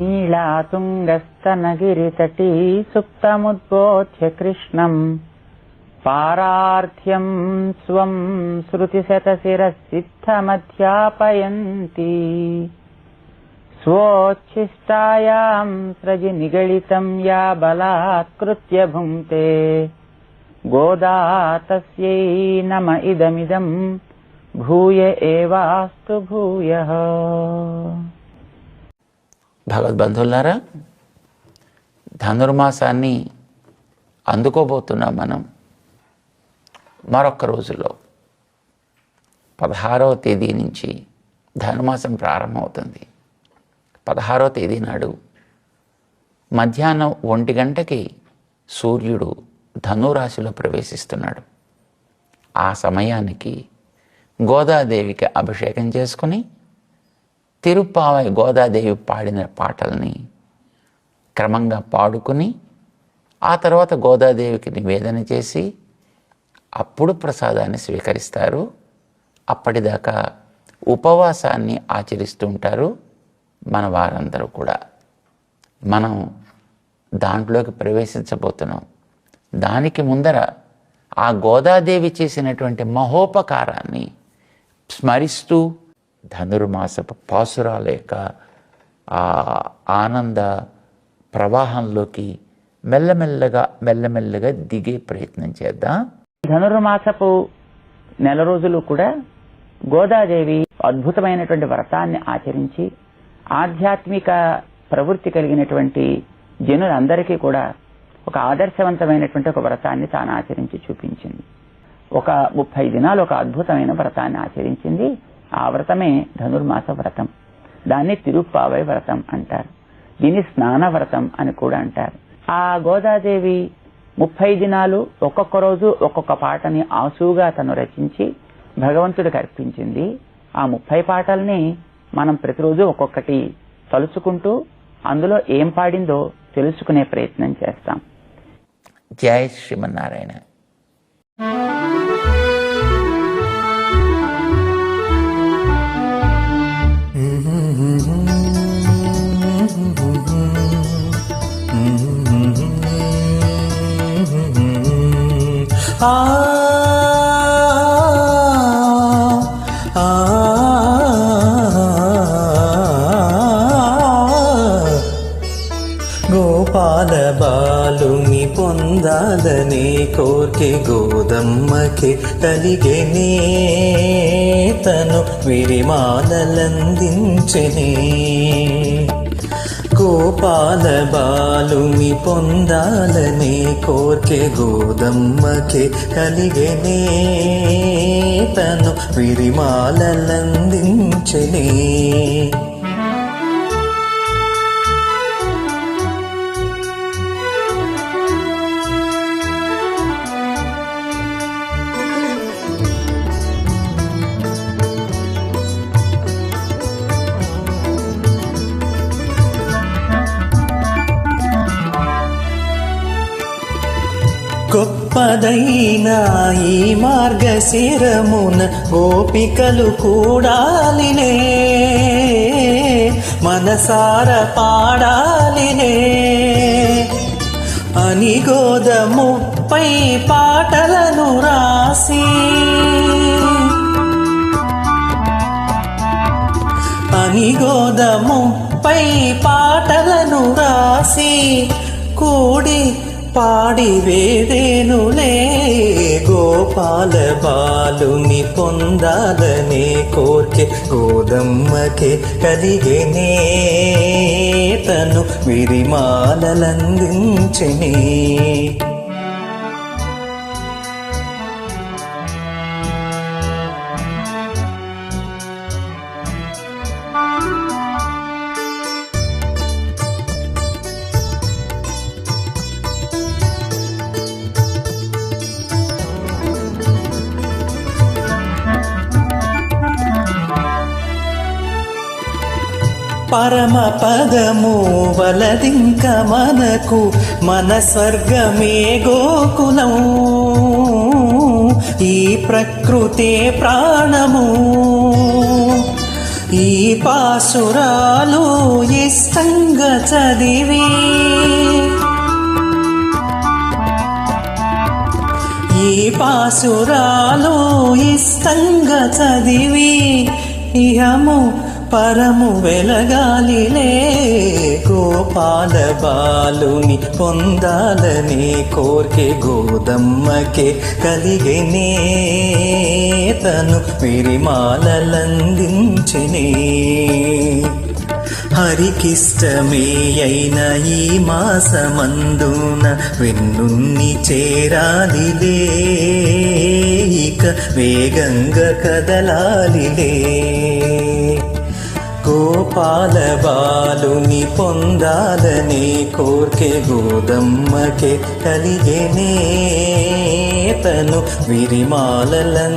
नीलातुङ्गस्तनगिरितटी सुप्तमुद्बोध्य कृष्णम् पारार्थ्यम् स्वम् श्रुतिशतशिरःसिद्धमध्यापयन्ति स्वोच्छिष्टायाम् स्रजि निगडितम् या बलात्कृत्य भुङ्क्ते गोदा तस्यै नम इदमिदम् भूय एवास्तु भूयः భగవద్బంధువులారా ధనుర్మాసాన్ని అందుకోబోతున్నాం మనం మరొక్క రోజులో పదహారవ తేదీ నుంచి ధనుమాసం ప్రారంభమవుతుంది. పదహారవ తేదీ నాడు మధ్యాహ్నం ఒంటి గంటకి సూర్యుడు ధనురాశిలో ప్రవేశిస్తున్నాడు. ఆ సమయానికి గోదాదేవికి అభిషేకం చేసుకుని తిరుపావై గోదాదేవి పాడిన పాటల్ని క్రమంగా పాడుకుని ఆ తర్వాత గోదాదేవికి నివేదన చేసి అప్పుడు ప్రసాదాన్ని స్వీకరిస్తారు. అప్పటిదాకా ఉపవాసాన్ని ఆచరిస్తూ ఉంటారు మన వారందరూ కూడా. మనం దాంట్లోకి ప్రవేశించబోతున్నాం. దానికి ముందర ఆ గోదాదేవి చేసినటువంటి మహోపకారాన్ని స్మరిస్తూ ధనుర్మాసపు పాసురాల యొక్క ఆ ఆనంద ప్రవాహంలోకి మెల్లమెల్లగా మెల్లమెల్లగా దిగే ప్రయత్నం చేద్దాం. ధనుర్మాసపు నెల రోజులు కూడా గోదాదేవి అద్భుతమైనటువంటి వ్రతాన్ని ఆచరించి ఆధ్యాత్మిక ప్రవృత్తి కలిగినటువంటి జనులందరికీ కూడా ఒక ఆదర్శవంతమైనటువంటి ఒక వ్రతాన్ని తాను ఆచరించి చూపించింది. ఒక ముప్పై దినాలు ఒక అద్భుతమైన వ్రతాన్ని ఆచరించింది. ఆ వ్రతమే ధనుర్మాస వ్రతం. దాన్ని తిరుప్పావై వ్రతం అంటారు. దీన్ని స్నాన వ్రతం అని కూడా అంటారు. ఆ గోదాదేవి ముప్పై దినాలు ఒక్కొక్క రోజు ఒక్కొక్క పాటని ఆసుగా తను రచించి భగవంతుడికి అర్పించింది. ఆ ముప్పై పాటల్ని మనం ప్రతిరోజు ఒక్కొక్కటి తలుచుకుంటూ అందులో ఏం పాడిందో తెలుసుకునే ప్రయత్నం చేస్తాం. జయ శ్రీమన్నారాయణ. గోపాల బాలుని పొందాలనే కోర్కె గోదమ్మకి కలిగెనే తను విరిమాలలందించెనే గోపాల బాలుని పొందాలనే కోర్కె గోదమ్మకి కలిగనే తను విరిమాలలందించెనే శిరమున గోపికలు కూడాలినే మనసార పాడాలినే అనిగోద ముప్పై పాటలను రాసి. అనిగోద ముప్పై పాటలను రాసి. కూడి పాడి వేదేనులే గోపాల బాలుని పొందాలనే కోర్కె గోదమ్మకే కలిగెనే తను విరిమాలలందించెనే పరమ పదము వలదింక మనకు మన స్వర్గమే గోకులం. ఈ ప్రకృతే ప్రాణము. ఈ పాసురాలు ఇష్టంగా చదివి. ఈ పాసురాలు ఇష్టంగా చదివి. ఇహము పరము వెలగాలిలే గోపాల బాలుని పొందాలని కోర్కె గోదమ్మకే కలిగినే తను విరిమాలందించినే హరికిష్టమే అయిన ఈ మాసమందున వెన్నున్ని చేరాలిలే ఇక వేగంగా కదలాలిలే. గోపాల బాలుని పొందాలని కోర్కె గోదమ్మకే కలిగేనే తను విరిమాలందించే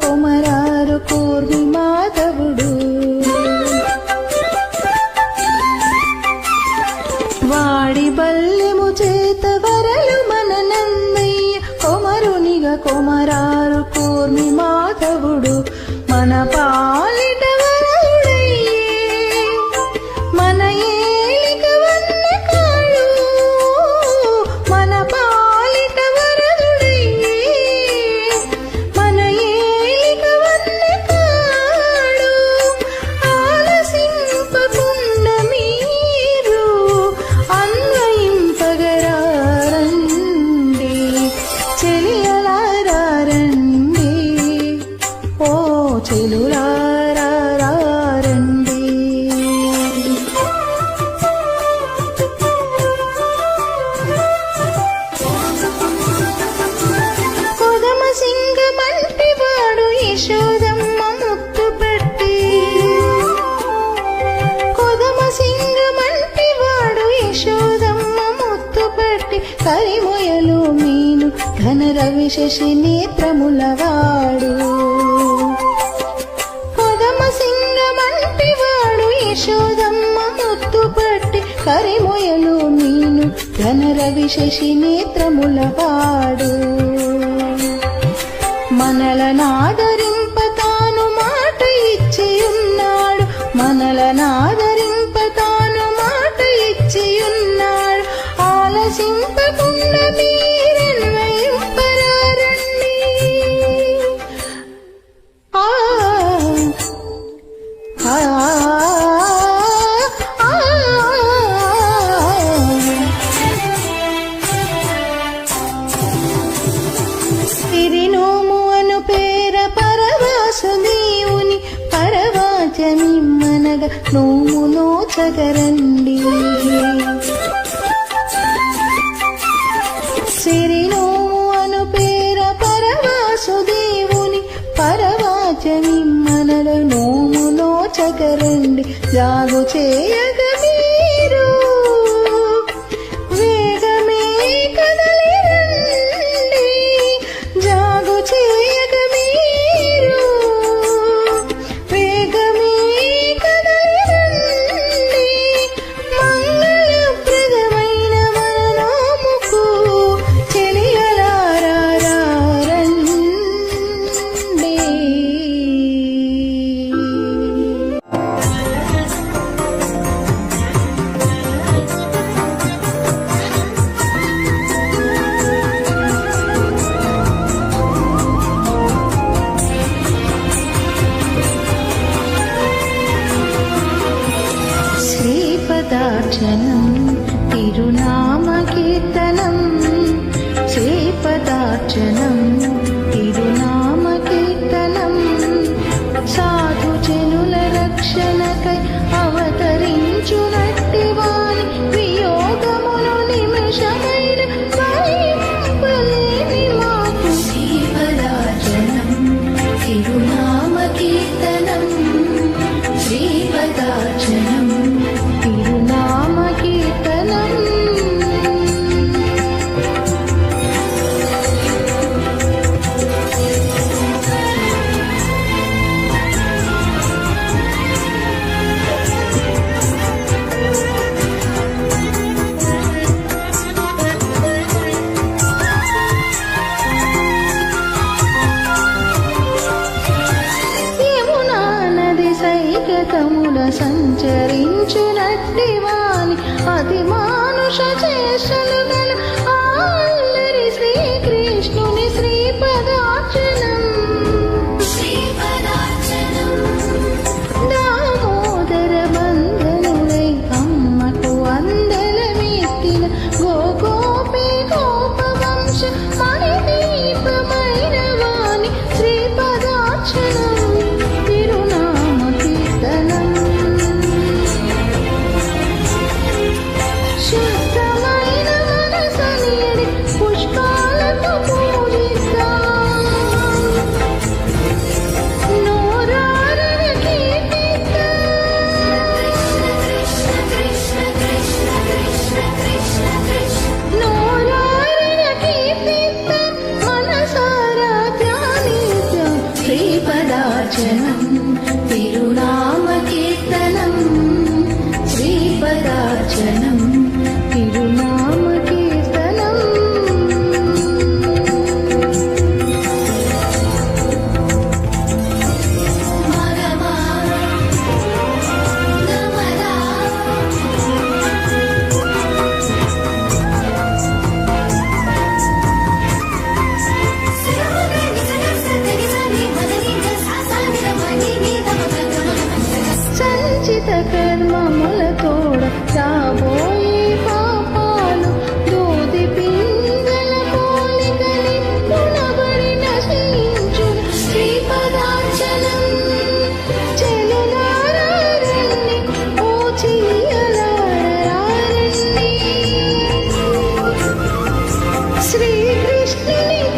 కొమరునిగ ఘన నేత్రములవాడు పదమ సింగమంటి వాడు యశోదమ్మ ముత్తు పట్టి కరిమొయలు నీను ఘన రవిశశి నేత్రములవాడు మనలనాదరి నోములో తగరండి. సిరినోము అను పేర పరవాసుదేవుని పరవాచని మనల నోములో చగరండి. జాగు చేయగ नीलाचलम् వాని అతి మానుష చేసను 真 Shri Krishna.